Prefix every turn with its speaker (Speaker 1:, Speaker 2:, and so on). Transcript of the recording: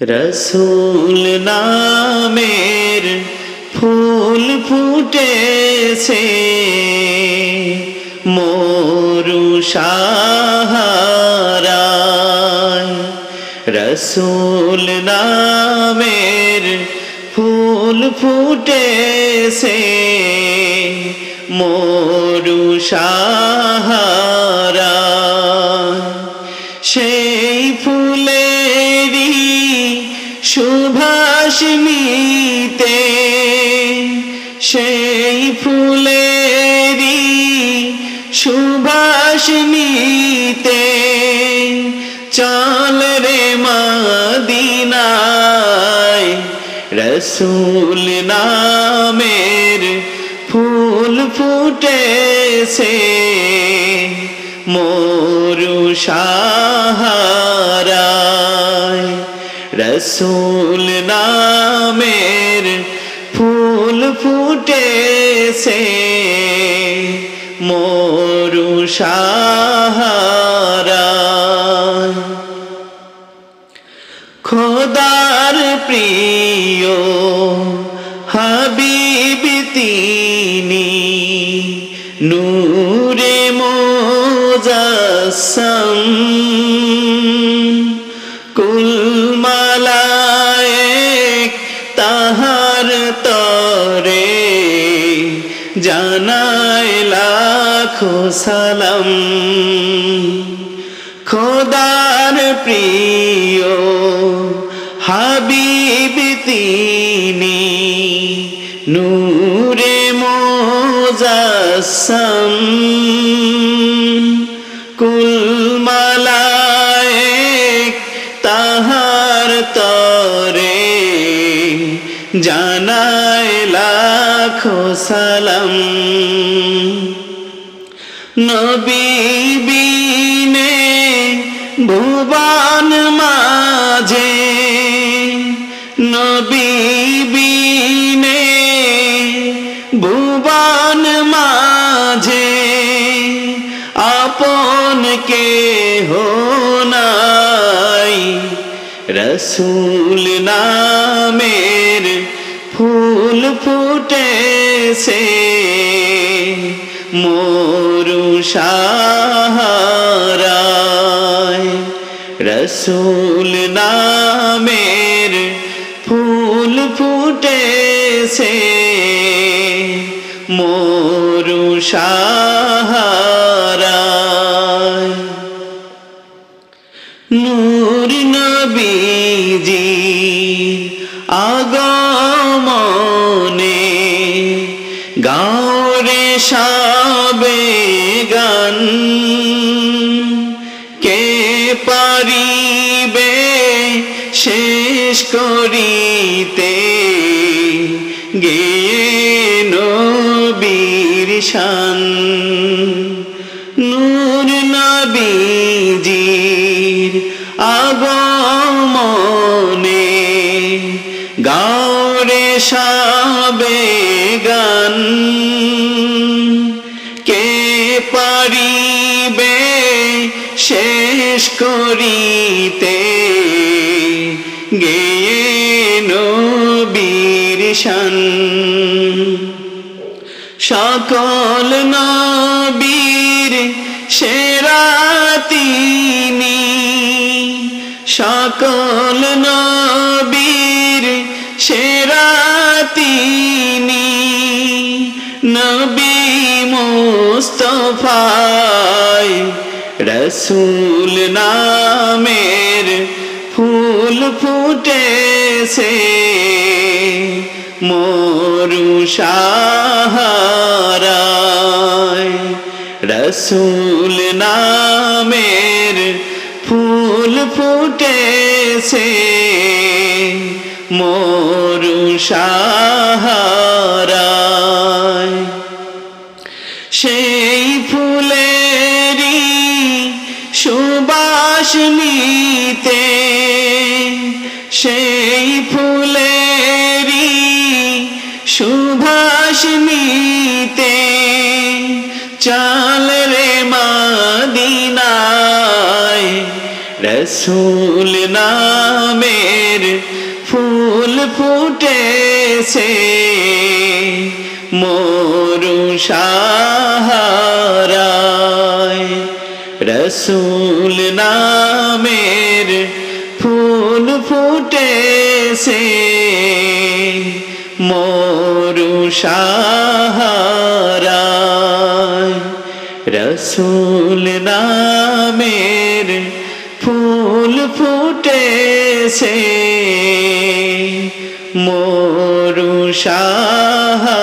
Speaker 1: রসুল নামের ফুল ফুটেছে মোরু সাহারায়। রসুল নামের ফুল ফুটেছে মোরু সাহারায়। সুভাষ নিতে সেই ফুলেরই সুভাষ নিতে চল রে মদিনায় রসুল নামের ফুল ফুটেছে মোরু রসুল নামের ফুল ফুটেছে। মোরু সাহারায় খোদার প্রিয় হাবিব তিনি নূরে মোজাসম। জানায় লাখো সালাম। খোদার প্রিয় হাবিব তিনি নূরে মোজাসম। কুলমালায় সালাম। নবী বিনে ভুবন মাঝে, নবী বিনে ভুবন মাঝে, আপন কে নাই। রসুল নামের ফুল ফুটেছে মোরু সাহারায়। রসুল নামের ফুল ফুটেছে মোরু নূর নবীজি আগমনে গাওরে সাবে গান কে পারিবে শেষ করিতে? গে নবীর শান নূর নবীজির আগমনে গাওরে সাবে গান। কে পারিবে শেষ করিতে? গে নবীর শান। সকল নবীর সেরা তিনি। সকল মুস্তফায় রসুল নামের ফুল ফুটেছে। মোরু সাহারায়। রসুল নামের ফুল ফুটেছে। মোরু সাহারায়। সুবাস নিতে, সেই ফুলেরই সুভাষ নিতে। চাল রে মাদিনায় রসুল নামের ফুল ফুটেছে, মরু সাহারায় রসুল নামের ফুল ফুটেছে। মরু সাহারায় রসুল নামের ফুল ফুটেছে। মরু সাহারা